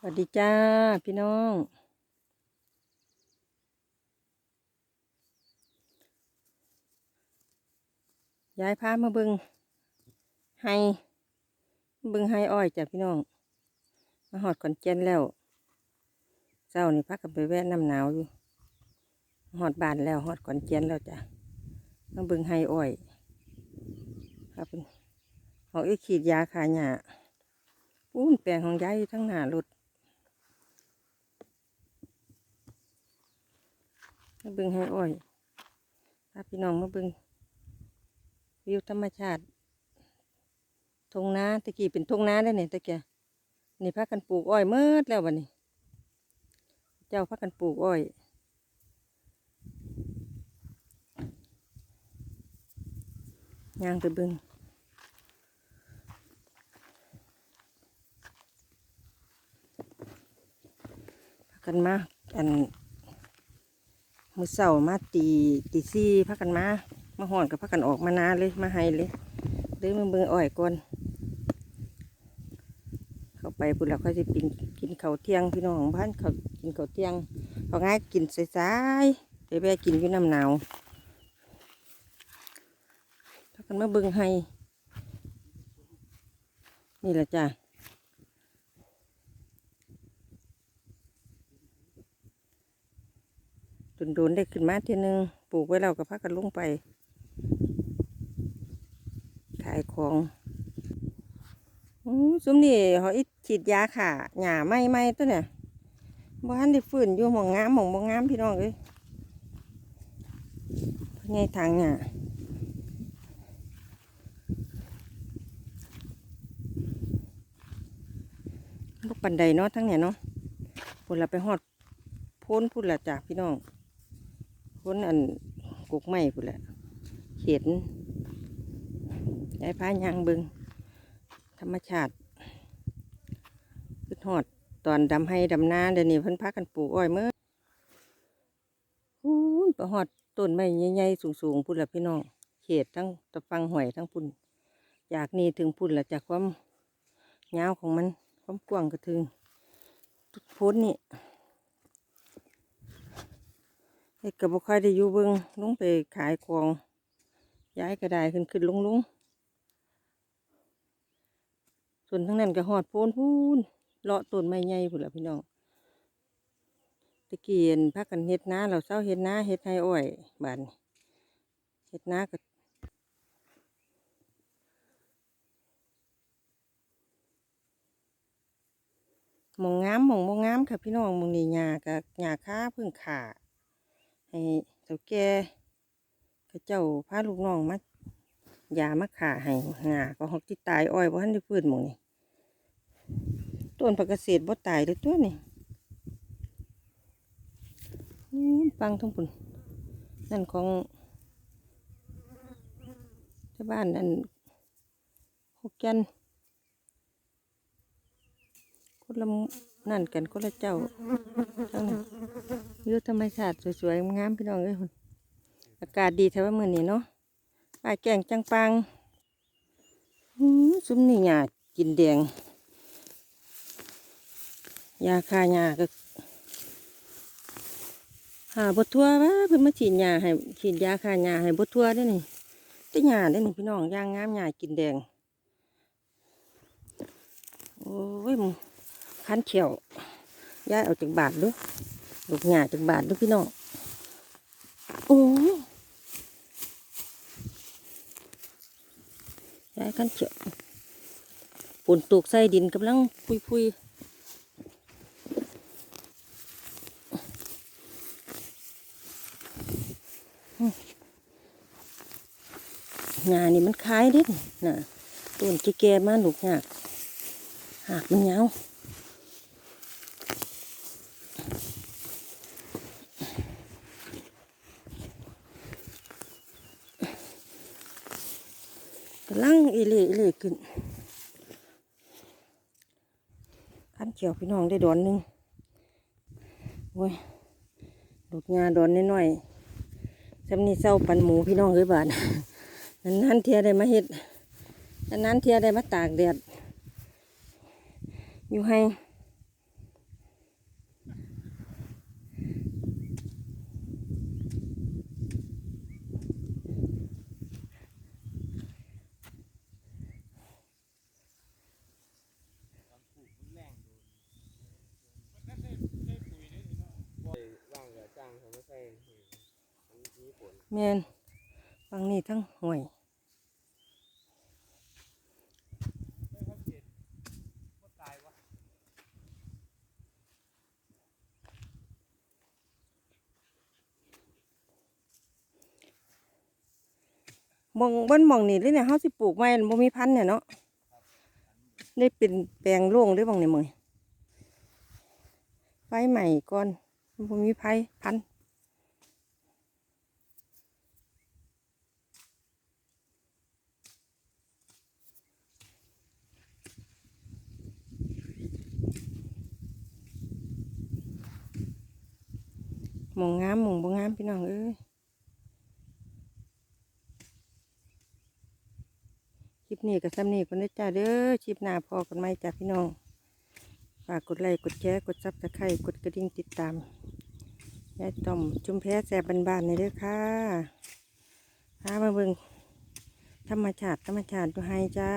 สวัสดีจ้า พี่น้อง ย้ายพามาเบิงให้เบิงให้อ้อยจ้ะพี่น้อง มาหอดขอนแก่นแล้ว เจ้านี่พักกันไปแวะน้ำหนาวอยู่หอดบานแล้วหอดขอนแก่นแล้วจ้ะมาเบิงให้อ้อยครับเป็นเขาอีกขีดยาขาหญ้าปูนแปลงของย้ายทั้งหน้ารถ มาเบิ่งให้อ้อยพาพี่น้องมาเบิ่งวิวธรรมชาติทงนาตะกี้เป็นทงนาได้เนี่ยตะเกียนี่พากันปลูกอ้อยเมิดแล้ววันนี้ เจ้าพากันปลูกอ้อยย่างไปเบิ่งพากันมาอัน มือเสามาตีตีซี่พักกันมา มาห่อนกับพักกันออกมานาเลยมาให้เลยเดินมาเบิ่งอ้อยก่อนเข้าไปพุ่นแล้วค่อยจะกินกินข้าวเที่ยงพี่น้องบ้านเขากินข้าวเที่ยงเขาง่ายกินสายๆเดี๋ยวแม่กินอยู่น้ำหนาวพักกันมาเบิ่งให้นี่แหละจ้ะ โดนๆได้ขึ้นมาทีนึงปลูกไว้เราก็พักกันลงไป ขายของอู้ซุ้มนี่เขาอิฉีดยาค่ะหญ้าไหม้ไหม้ตัวเนี่ยบ้านได้ฟื้นอยู่หมองงามหมองบ่งงามพี่น้องเอ้ยไงทางหญ้าลูกปันไดเนาะทั้งเนี่ยเนาะพุ่นละไปหอดพ้นพุ่นละจากพี่น้อง พ้นอันกุกไม้พุ่นแหละเขียนได้พายางบิงธรรมชาติขึ้นหอดตอนดำให้ดำนาเดี๋ยวนี้เพิ่นพากันปลูกอ้อยเมื่อหูนไปหอดต้นไม้ใหญ่ๆสูงๆพุ่นละพี่น้องเขตทั้งตะฟังหอยทั้งพุ่นจากนี้ถึงพุ่นละจากความยาวของมันความกว้างก็ถึงทุกพ้นนี่ เกับบุค่อยได้อยู่เบิงลุงไปขายของย้ายกระไดขึ้นขึ้นลงลงส่วนทั้งนั้นก็หอดโพนพูนเลาะต้นไม้ใหญ่พุ่นละพี่น้องตะเกียนพักกันเฮ็ดนาเราเศร้าเฮ็ดนาเฮ็ดให้อ้อยบานเฮ็ดนาก็หมองงามหมองบ่งงามค่ะพี่น้องมองนี่หญ้ากับหญ้าค้าพิ่งขา ให้เฒ่าแก่เขาเจ้าพาลูกน้องมายามาขาให้หงาก็หอกที่ตายอ้อยบ่ทันได้ฟื้นหมองนี่ต้นผักเกษตรบ่ตายเลยตัวนี่อู้ปังทั้งปุ่นนั่นของที่บ้านนั่นหกแกนคนละ นั่นกันคนละเจ้าทั้งนั้นวิวธรรมชาติสวยๆงามๆพี่น้องเอ้ยพุ่นอากาศดีแถวามื้อนี้เนาะป้ายแกงจังปังอื้อซุ้มนี่หญ้ากินแดงยาคาหญ้าก็หาบทั่วว่าเพิ่นมาฉีดหญ้าให้ฉีดยาคาหญ้าให้บทั่วได้อนี่แต่หญ้าได้อนี่พี่น้องย่างงามหญ้ากินแดงโอ้ยมึง คันเขียวย้ายเอาจากบาทด้วยลูกหญ้าจากบาทด้วยพี่น้องโอ้ยยายขั้นเขียวฝนตกใส่ดินกำลังพุยพุยหญ้านี่มันคล้ายด็ดน่ะต้นแก่ๆมาลูกหญ้าหากมันยาว กำลังอีเล่อีเล่ขึ้นขันเขียวพี่น้องได้ดอนหนึงโอ้ยลูกงาดอนน้อยๆจำนี่เศร้าปันหมูพี่น้องเอ้ยบาทนั้นๆเทียได้มาเฮ็ดนั้นๆเทียได้มาตากแดดอยู่ให้ แมนฟังนี่ทั้งห่วยมองบนมองนี่เลยเนี่ยเฮาสิปลูกไม้บ่มีพันธุ์เนี่ยเนาะได้เป็นแปลงโล่งหรือบ่งนี่มึงไฟใหม่ก่อนบ่มีไผพันธุ์ หมองงามหมองบ่งามพี่น้องเอ้ยคลิปนี้กับซ้ำนี้คนได้จ้าเด้อคลิปหน้าพอกันไหมจ้าพี่น้องฝากกดไลค์กดแชร์กดซับสไครต์กดกระดิ่งติดตามยายต่อมจุมแพ้แสบบานๆในเด้อค่ะพามาเบิ่งธรรมชาติธรรมชาติดูให้จ้า